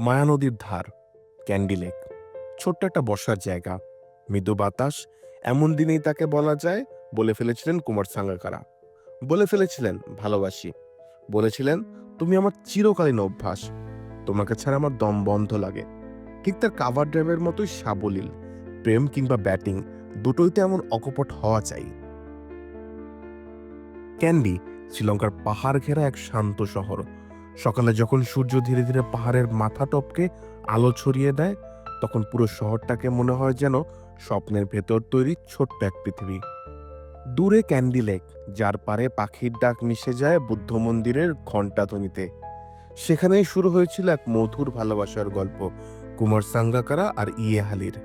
মায়া নদীর ধার, candy lake. ছোট্ট একটা বসার জায়গা। মৃদু বাতাস, এমন দিনেই তাকে বলা যায়, বলে ফেলেছিলেন কুমার সাঙ্গাকারা। বলে ফেলেছিলেন, ভালোবাসি। বলেছিলেন, তুমি আমার চিরকালীন অভ্যাস। তোমাকে ছাড়া আমার দম বন্ধ লাগে। ঠিক তার কাভার ড্রাইভের মতোই সাবলীল। প্রেম কিংবা ব্যাটিং দুটোইতে এমন অকপট হওয়া চাই। ক্যান্ডি, শ্রীলঙ্কার পাহাড় ঘেরা এক শান্ত শহর। সকালে যখন সূর্য ধীরে ধীরে পাহাড়ের মাথা টপকে আলো ছড়িয়ে দেয়, তখন পুরো শহরটাকে মনে হয় যেন স্বপ্নের ভেতর তৈরি ছোট্ট এক পৃথিবী। দূরে ক্যান্ডি লেক, যার পারে পাখির ডাক মিশে যায় বুদ্ধ মন্দিরের ঘণ্টাধ্বনিতে। সেখানেই শুরু হয়েছিল এক মধুর ভালোবাসার গল্প, কুমার সাঙ্গাকারা আর ইয়ে হালির।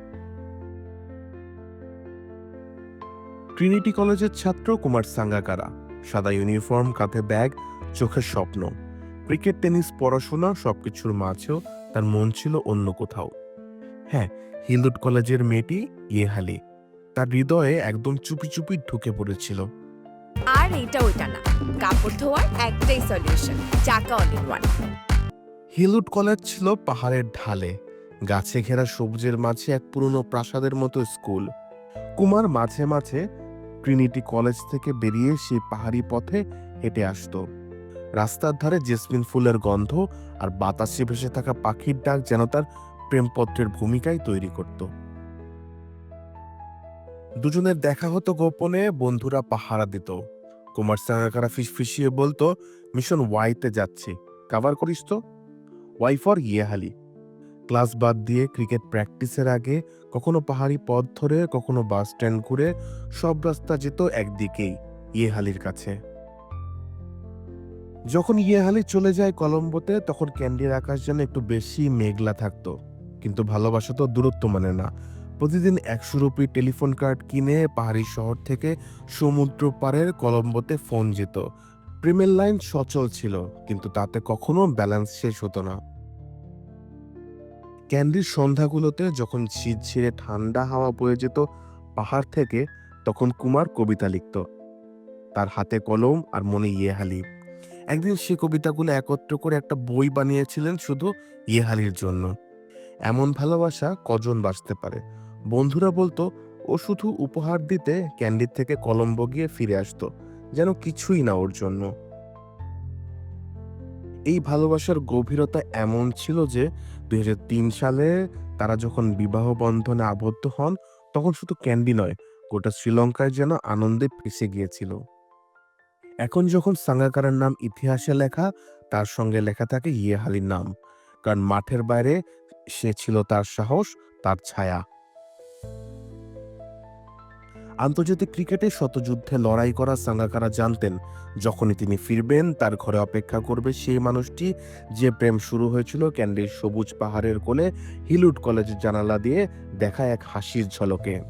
ট্রিনিটি কলেজের ছাত্র কুমার সাঙ্গাকারা, সাদা ইউনিফর্ম, কাঁধে ব্যাগ, চোখের স্বপ্ন। ক্রিকেট টেনিস পড়াশোনা সবকিছুর মাঝেও তার মন ছিল অন্য কোথাও। হ্যাঁ হিলুট কলেজের মেয়েটি ইয়েহালি। তার হৃদয়ে একদম চুপি চুপি ঢুকে পড়েছিল। আর এইটা ওইটা না। কাপড় ধোয়ার একটাই সলিউশন চাকা অল ইন ওয়ান হিলুট কলেজ ছিল পাহাড়ের ঢালে। গাছে ঘেরা সবুজের মাঝে এক পুরনো প্রাসাদের মতো স্কুল। কুমার মাঝে মাঝে ট্রিনিটি কলেজ থেকে বেরিয়ে সেই পাহাড়ি পথে হেঁটে আসতো। রাস্তার ধারে জেসমিন ফুলের গন্ধ আর বাতাসে ভেসে থাকা পাখির ডাক যেন তার প্রেমপত্রের ভূমিকায় তৈরি করত। দুজনের দেখা হতো গোপনে, বন্ধুরা পাহারা দিত। কুমার সাঙ্গাকারা ফিসফিসিয়ে বলতো, মিশন ওয়াইতে যাচ্ছি কাভার করিস তো? ওয়াই ফর ইয়েহালি ক্লাস বাদ দিয়ে ক্রিকেট প্র্যাকটিসের আগে কখনো পাহাড়ি পথ ধরে, কখনো বাস স্ট্যান্ড ঘুরে সব রাস্তা যেত একদিকেই ইয়েহালির কাছে। যখন ইয়েহালি চলে যায় কলম্বোতে, তখন ক্যান্ডির আকাশ যেন একটু বেশি মেঘলা থাকতো। কিন্তু ভালোবাসা তো দূরত্ব মানে না। প্রতিদিন একশো রুপি টেলিফোন কার্ড কিনে পাহাড়ি শহর থেকে সমুদ্র পাড়ের কলম্বোতে ফোন যেত। প্রেমের লাইন সচল ছিল, কিন্তু তাতে কখনো ব্যালেন্স শেষ হতো না। ক্যান্ডির সন্ধ্যাগুলোতে যখন ঝিরঝিরে ঠান্ডা হাওয়া বয়ে যেত পাহাড় থেকে, তখন কুমার কবিতা লিখত। তার হাতে কলম আর মনে ইয়েহালি। একদিন সে কবিতাগুলো একত্র করে একটা বই বানিয়েছিলেন শুধু ইহালির জন্য। এমন ভালোবাসা কজন বাঁচতে পারে? বন্ধুরা বলতো, ও শুধু উপহার দিতে ক্যান্ডির থেকে কলম্বো গিয়ে ফিরে আসতো, যেন কিছুই না ওর জন্য। এই ভালোবাসার গভীরতা এমন ছিল যে, দুই হাজার তিন সালে তারা যখন বিবাহ বন্ধনে আবদ্ধ হন, তখন শুধু ক্যান্ডি নয়, গোটা শ্রীলঙ্কায় যেন আনন্দে ফেসে গিয়েছিল। এখন যখন সাঙ্গাকারার নাম ইতিহাসে লেখা, তার সঙ্গে লেখা থাকে ইয়েহালির নাম। কারণ মাঠের বাইরে সে ছিল তার সাহস, তার ছায়া। আন্তর্জাতিক ক্রিকেটে শতযুদ্ধে লড়াই করা সাঙ্গাকারা জানতেন, যখনই তিনি ফিরবেন, তার ঘরে অপেক্ষা করবে সেই মানুষটি যে প্রেম শুরু হয়েছিল ক্যান্ডির সবুজ পাহাড়ের কোলে হিলুট কলেজের জানালা দিয়ে দেখা এক হাসির ঝলকে।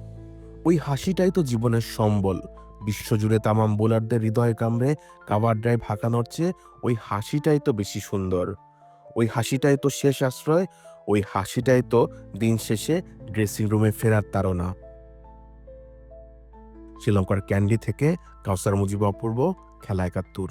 ওই হাসিটাই তো জীবনের সম্বল। বিশ্বজুড়ে তামাম বোলারদের হৃদয় কামড়ে কাভার ড্রাইভ হাঁকানোর চেয়ে ওই হাসিটাই তো বেশি সুন্দর। ওই হাসিটাই তো শেষ আশ্রয়, ওই হাসিটাই তো দিন শেষে ড্রেসিং রুমে ফেরার তারা শ্রীলঙ্কার ক্যান্ডি থেকে কাউসার মুজিব অপূর্ব, খেলা একাত্তর।